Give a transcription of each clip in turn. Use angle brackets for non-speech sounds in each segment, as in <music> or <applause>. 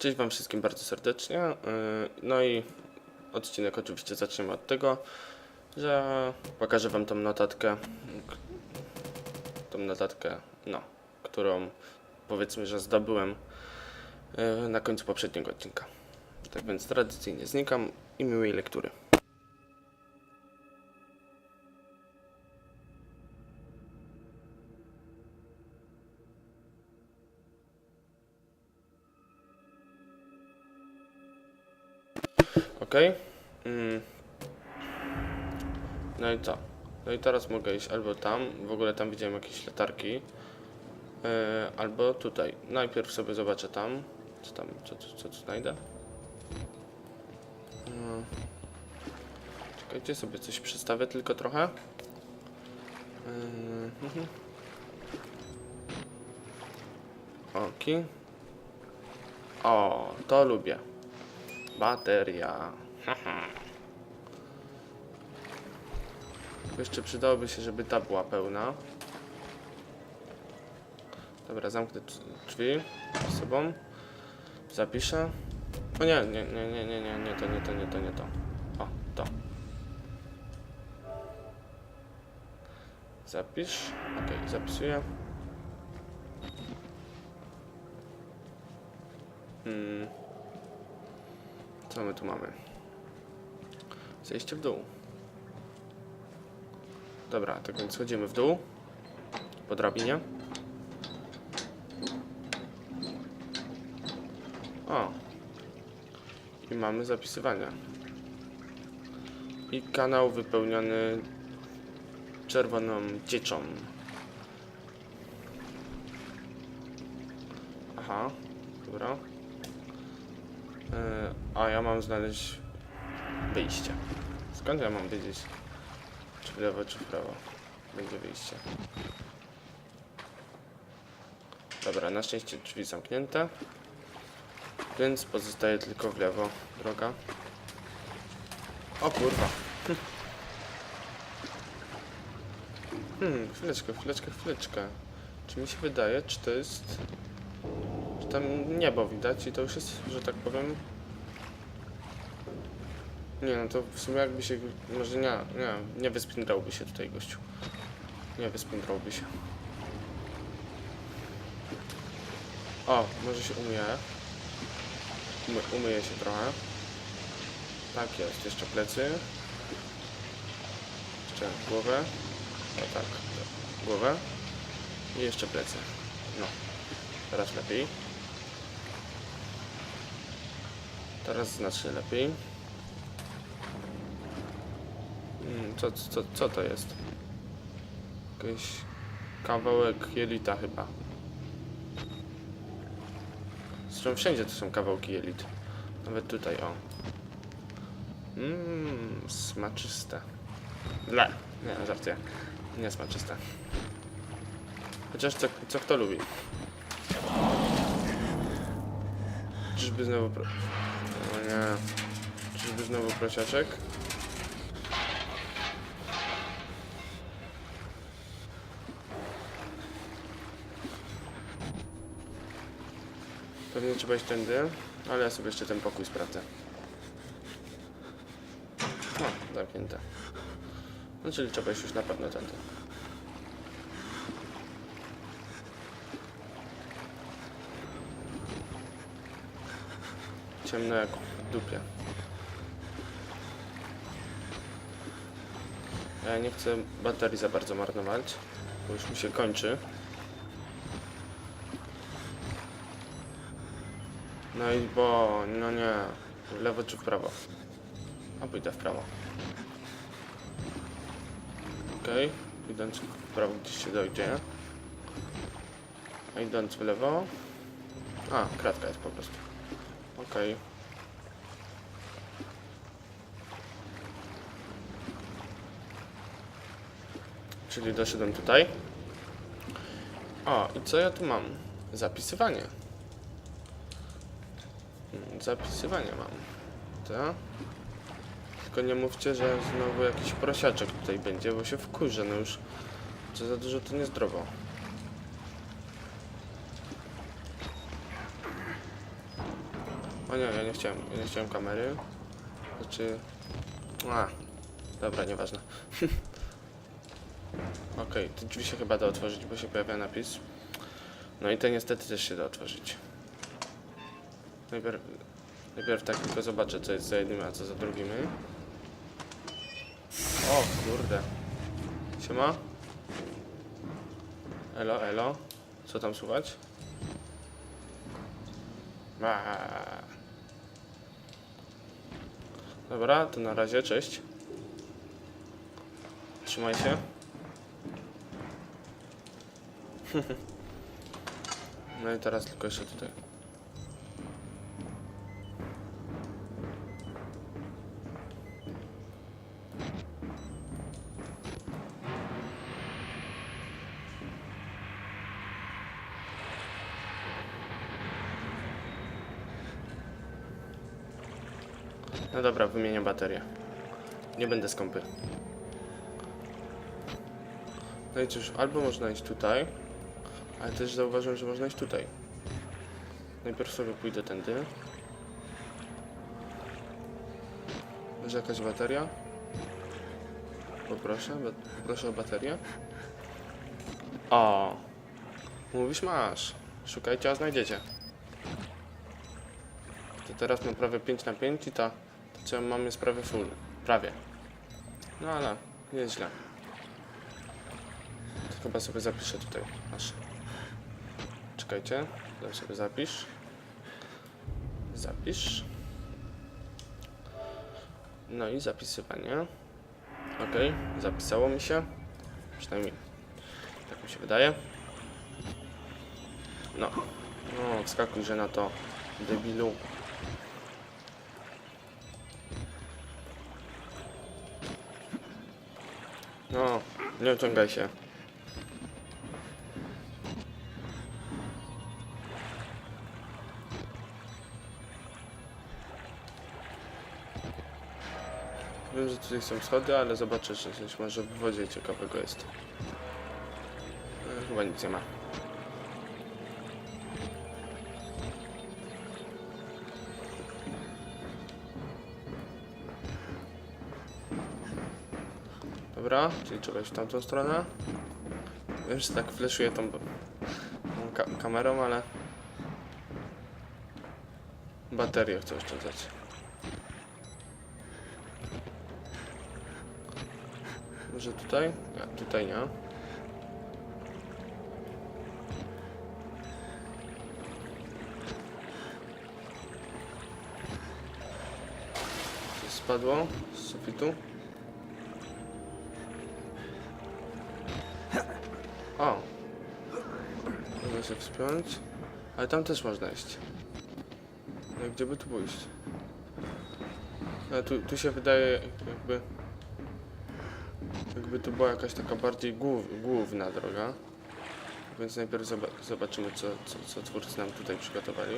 Cześć Wam wszystkim bardzo serdecznie. Yy, No i odcinek oczywiście zaczniemy od tego, że pokażę Wam tą notatkę. Tą notatkę, no, którą powiedzmy, że zdobyłem yy, na końcu poprzedniego odcinka. Tak więc tradycyjnie znikam i miłej lektury. Ok. Mm. No i co? No i teraz mogę iść albo tam, w ogóle tam widziałem jakieś latarki, yy, albo tutaj. Najpierw sobie zobaczę tam, co tam, co, co, co, co znajdę. Yy. Czekajcie, sobie coś przestawię tylko trochę. Yy, mhm. Oki. O, to lubię. Bateria. Jeszcze przydałoby się, żeby ta była pełna. Dobra, zamknę drzwi- drzwi z sobą. Zapiszę. O nie, nie, nie, nie, nie, nie, nie to, nie to, nie to, nie to. O, to. Zapisz. Ok, zapisuję. Hmm. Co my tu mamy? Zejście w dół. Dobra, tak więc schodzimy w dół. Po drabinie. O. I mamy zapisywanie. I kanał wypełniony czerwoną dzieczą. Aha, dobra. A ja mam znaleźć wyjście. Skąd ja mam wiedzieć, czy w lewo, czy w prawo będzie wyjście? Dobra, na szczęście drzwi zamknięte. Więc pozostaje tylko w lewo droga. O kurwa. Hmm, chwileczkę, chwileczkę, chwileczkę. Czy mi się wydaje, czy to jest... Czy tam niebo widać i to już jest, że tak powiem... Nie no, to w sumie jakby się... Może nie, nie, nie wyspindrałby się tutaj gościu. Nie wyspindrałby się. O, może się umyje. Umy, umyje się trochę. Tak jest, jeszcze plecy. Jeszcze głowę. O tak, głowę. I jeszcze plecy. No, teraz lepiej. Teraz znacznie lepiej. Mm, Co, co, co to jest? Jakiś kawałek jelita chyba. Zresztą wszędzie to są kawałki jelit. Nawet tutaj, o. Mmm, smaczyste. Le, nie, żartuję. Nie smaczyste. Chociaż co, co kto lubi. Czyżby znowu pro... O nie. Czyżby znowu prosiaczek? Pewnie trzeba iść tędy, ale ja sobie jeszcze ten pokój sprawdzę. O, zamknięte. No czyli trzeba iść już na pewno tędy. Ciemno jak w dupie. Ja nie chcę baterii za bardzo marnować, bo już mi się kończy. No i bo, no nie, lewo czy prawo? A pójdę w prawo. Okej, idąc w prawo gdzieś się dojdzie. A idąc w lewo... A, kratka jest po prostu. Okej. Czyli doszedłem tutaj. O, i co ja tu mam? Zapisywanie. Mm, Zapisywanie mam. To. Tylko nie mówcie, że znowu jakiś prosiaczek tutaj będzie, bo się wkurzę, no już. Co za dużo to niezdrowo. O nie, ja nie chciałem, ja nie chciałem kamery. Znaczy... A, dobra, nieważne. <laughs> Okej, te drzwi się chyba da otworzyć, bo się pojawia napis. No i te niestety też się da otworzyć. Najpierw, najpierw tak tylko zobaczę, co jest za jednym, a co za drugimi. O kurde. Siema. Elo, elo. Co tam słychać? Aaa. Dobra, to na razie, cześć. Trzymaj się. <laughs> No i teraz tylko jeszcze tutaj. No dobra, wymienię baterię. Nie będę skąpy. No i cóż, albo można iść tutaj, ale też zauważyłem, że można iść tutaj. Najpierw sobie pójdę tędy. Może jakaś bateria? Poproszę, ba poproszę o baterię. O! Mówisz masz. Szukajcie, a znajdziecie. To teraz mam prawie 5 na 5 i ta, co mam jest prawie full. Prawie. No ale, nieźle. To chyba sobie zapiszę tutaj. Aż. Czekajcie, dam sobie zapisz. Zapisz. No i zapisywanie. Ok, zapisało mi się. Przynajmniej tak mi się wydaje. No. No, wskakuj, że na to debilu. No, nie uciągaj się. Wiem, że tutaj są schody, ale zobaczę, że coś może w wodzie ciekawego jest. E, Chyba nic nie ma. Dobra, czyli iść w tamtą stronę. Wiem, że tak fleszuję tą, tą ka kamerą, ale baterię chcę oszczędzać. Może tutaj? Nie, tutaj nie. Spadło z sufitu. O! Mogę się wspiąć. Ale tam też można iść. No gdzie by tu pójść? No, tu, tu się wydaje jakby... Jakby tu była jakaś taka bardziej głów, główna droga. Więc najpierw zoba- zobaczymy, co, co, co twórcy nam tutaj przygotowali.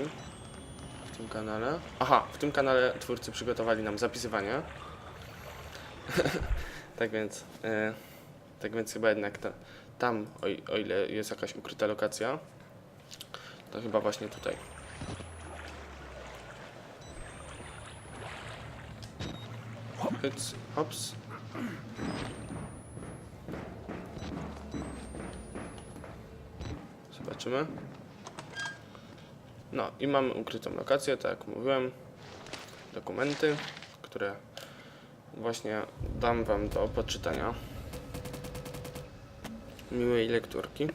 W tym kanale. Aha, w tym kanale twórcy przygotowali nam zapisywanie. <laughs> tak więc... E, tak więc chyba jednak ta, tam, o, o ile jest jakaś ukryta lokacja, to chyba właśnie tutaj. Hyc, hops. Zobaczymy. No i mamy ukrytą lokację, tak jak mówiłem. Dokumenty, które właśnie dam wam do poczytania. Miłej lekturki.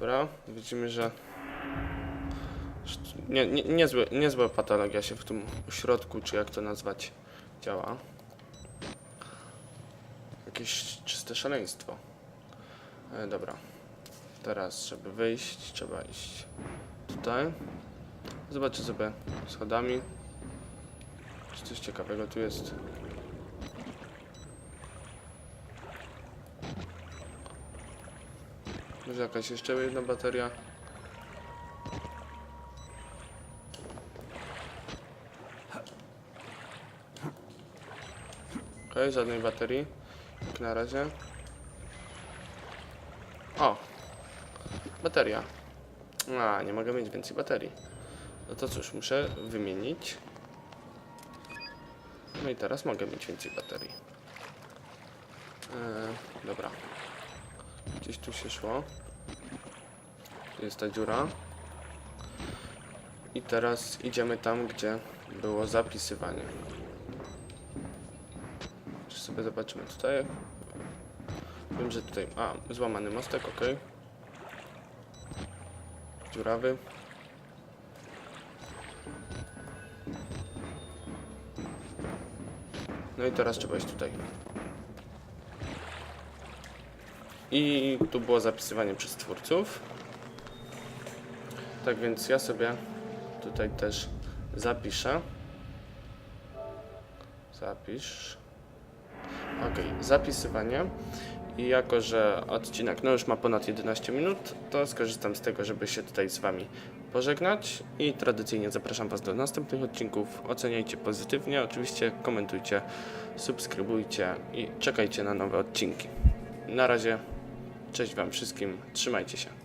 Dobra, widzimy, że nie, nie, niezłe, niezła patologia się w tym ośrodku, czy jak to nazwać, działa. Jakieś czyste szaleństwo. E, dobra. Teraz, żeby wyjść, trzeba iść tutaj. Zobaczę sobie schodami. Czy coś ciekawego tu jest? Może jakaś jeszcze jedna bateria? Okej, żadnej baterii. Jak na razie. O! Bateria. A, nie mogę mieć więcej baterii. No to cóż, muszę wymienić. No i teraz mogę mieć więcej baterii. Eee, dobra. Gdzieś tu się szło. Tu jest ta dziura. I teraz idziemy tam, gdzie było zapisywanie. Czy sobie zobaczymy tutaj? Wiem, że tutaj... A, złamany mostek, ok. Dziurawy. No i teraz trzeba iść tutaj. I tu było zapisywanie przez twórców. Tak więc ja sobie tutaj też zapiszę. Zapisz. Ok, zapisywanie. I jako, że odcinek no już ma ponad 11 minut, to skorzystam z tego, żeby się tutaj z Wami pożegnać i tradycyjnie zapraszam Was do następnych odcinków. Oceniajcie pozytywnie, oczywiście komentujcie, subskrybujcie i czekajcie na nowe odcinki. Na razie, cześć Wam wszystkim, trzymajcie się.